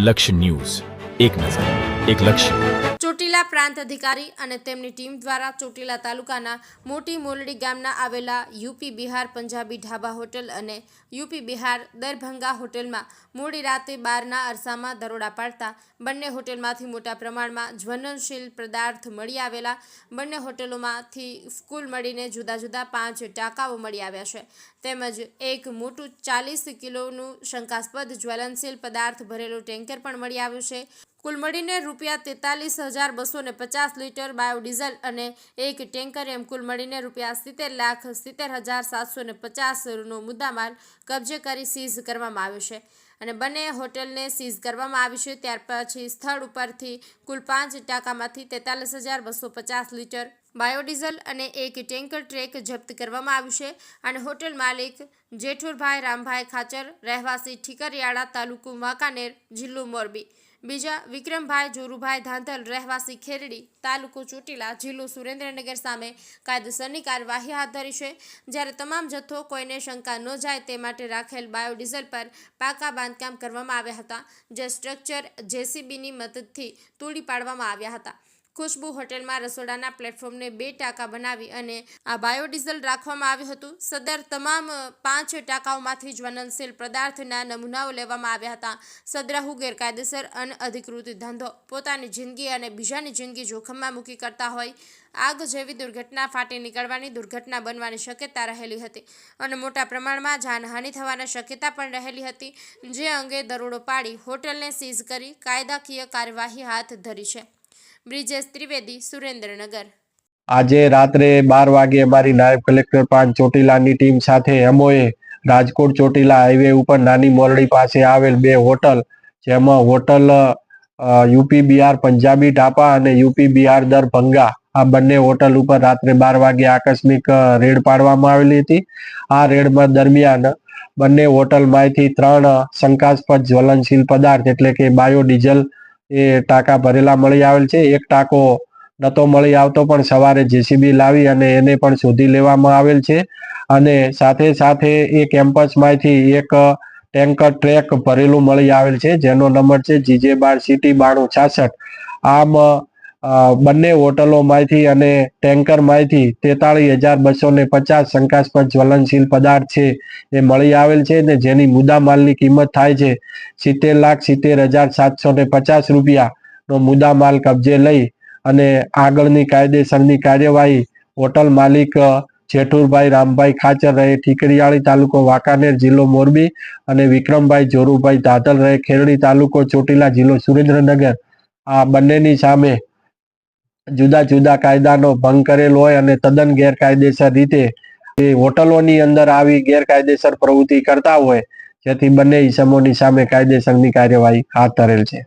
લક્ષ્ય ન્યૂઝ એક નજર એક લક્ષ્ય. ચોટીલા પ્રાંત અધિકારી અને તેમની ટીમ દ્વારા ચોટીલા તાલુકાના મોટી મોલડી ગામના આવેલા યુપી બિહાર પંજાબી ઢાબા હોટલ અને યુપી બિહાર દરભંગા હોટલમાં મોડી રાતે બારના અરસામાં દરોડા પાડતા બંને હોટલમાંથી મોટા પ્રમાણમાં જ્વલનશીલ પદાર્થ મળી આવેલા. બંને હોટલોમાંથી કુલ મળીને જુદા જુદા પાંચ ટાંકાઓ મળી આવ્યા છે. તેમજ એક મોટું ચાલીસ કિલોનું શંકાસ્પદ જ્વલનશીલ પદાર્થ ભરેલું ટેન્કર પણ મળી આવ્યું છે. કુલ મળીને રૂપિયા તેતાલીસ હજાર બસો ને પચાસ લીટર બાયોડીઝલ અને એક ટેન્કર એમ કુલ મળીને રૂપિયા સિત્તેર લાખ સિત્તેર હજાર સાતસો ને પચાસનો મુદ્દામાલ કબજે કરી સીઝ કરવામાં આવ્યો છે. અને બંને હોટેલને સીઝ કરવામાં આવી છે. ત્યાર પછી સ્થળ ઉપરથી કુલ પાંચ ટાંકામાંથી તેતાલીસ હજાર બસો પચાસ લીટર બાયોડીઝલ અને એક ટેન્કર ટ્રેક જપ્ત કરવામાં આવ્યું છે. અને હોટેલ માલિક જેઠુરભાઈ રામભાઈ ખાચર, રહેવાસી ઠીકરિયાળા તાલુકો વાંકાનેર, જિલ્લો મોરબી. બીજા વિક્રમભાઈ, જોરુભાઈ ધાંધલ, રહેવાસી ખેરડી, તાલુકો ચોટીલા જિલ્લો સુરેન્દ્રનગર સામે કાયદેસરની કાર્યવાહી હાથ ધરી છે. જ્યારે તમામ જથ્થો કોઈને શંકા ન જાય તે માટે રાખેલ બાયોડીઝલ પર પાકા બાંધકામ કરવામાં આવ્યા હતા, જે સ્ટ્રક્ચર જેસીબીની મદદથી તોડી પાડવામાં આવ્યા હતા. ખુશ્બુ હોટેલમાં રસોડાના પ્લેટફોર્મને બે ટાંકા બનાવી અને આ બાયોડીઝલ રાખવામાં આવ્યું હતું. સદર તમામ પાંચ ટાંકાઓમાંથી જ્વલનશીલ પદાર્થના નમૂનાઓ લેવામાં આવ્યા હતા. સદ્રાહુ ગેરકાયદેસર, અનઅધિકૃત ધંધો પોતાની જિંદગી અને બીજાની જિંદગી જોખમમાં મૂકી કરતા હોય. આગ જેવી દુર્ઘટના ફાટી નીકળવાની દુર્ઘટના બનવાની શક્યતા રહેલી હતી અને મોટા પ્રમાણમાં જાનહાનિ થવાની શક્યતા પણ રહેલી હતી. જે અંગે દરોડો પાડી હોટેલને સીઝ કરી કાયદાકીય કાર્યવાહી હાથ ધરી છે. બ્રિજેશ ત્રિવેદી, સુરેન્દ્રનગર. આજે રાત્રે બાર વાગે અમારી નાયબ કલેક્ટર પાંચ ચોટીલાની ટીમ સાથે અમોએ રાજકોટ ચોટીલા હાઈવે ઉપર નાની મોરડી પાસે આવેલ બે હોટલ, જેમાં હોટલ યુપી બિહાર પંજાબી ઢાપા અને યુપી બિહાર દરભંગા આ બંને હોટલ ઉપર રાત્રે બાર વાગે આકસ્મિક રેડ પાડવામાં આવેલી હતી. આ રેડમાં દરમિયાન બંને હોટલમાંથી ત્રણ શંકાસ્પદ જ્વલનશીલ પદાર્થ એટલે કે બાયોડીઝલ એ ટાંકા ભરેલા મળી આવેલ છે. એક ટાંકો નતો મળી આવતો, પણ સવારે જેસીબી લાવી અને એને પણ શોધી લેવામાં આવેલ છે. અને સાથે સાથે એ કેમ્પસમાંથી એક ટેન્કર ટ્રેક ભરેલું મળી આવેલ છે, જેનો નંબર છે જીજે બાર સિટી બાણું છાસઠ. આમ બંને હોટલોમાંથી અને ટેન્કરમાંથી તેતાળીસ હજાર બસો ને પચાસ શંકાસ્પદ જ્વલનશીલ પદાર્થ છે. એ મળી આવેલ છે ને જેની મુદ્દામાલની કિંમત થાય છે સિત્તેર લાખ સિત્તેર હજાર સાતસો ને પચાસ રૂપિયાનો મુદ્દામાલ કબજે લઈ અને આગળની કાયદેસરની કાર્યવાહી હોટલ માલિક જેઠુરભાઈ રામભાઈ ખાચર રહે, ઠીકરીયાળી તાલુકો વાંકાનેર જિલ્લો મોરબી અને વિક્રમભાઈ જોરુભાઈ દાદલ રહે, ખેરડી તાલુકો ચોટીલા જિલ્લો સુરેન્દ્રનગર. આ બંનેની સામે જુદા જુદા કાયદાનો ભંગ કરેલ હોય અને તદ્દન ગેરકાયદેસર રીતે એ હોટલોની અંદર આવી ગેરકાયદેસર પ્રવૃત્તિ કરતા હોય, જેથી બંને ઇસમોની સામે કાયદેસરની કાર્યવાહી હાથ ધરેલ છે.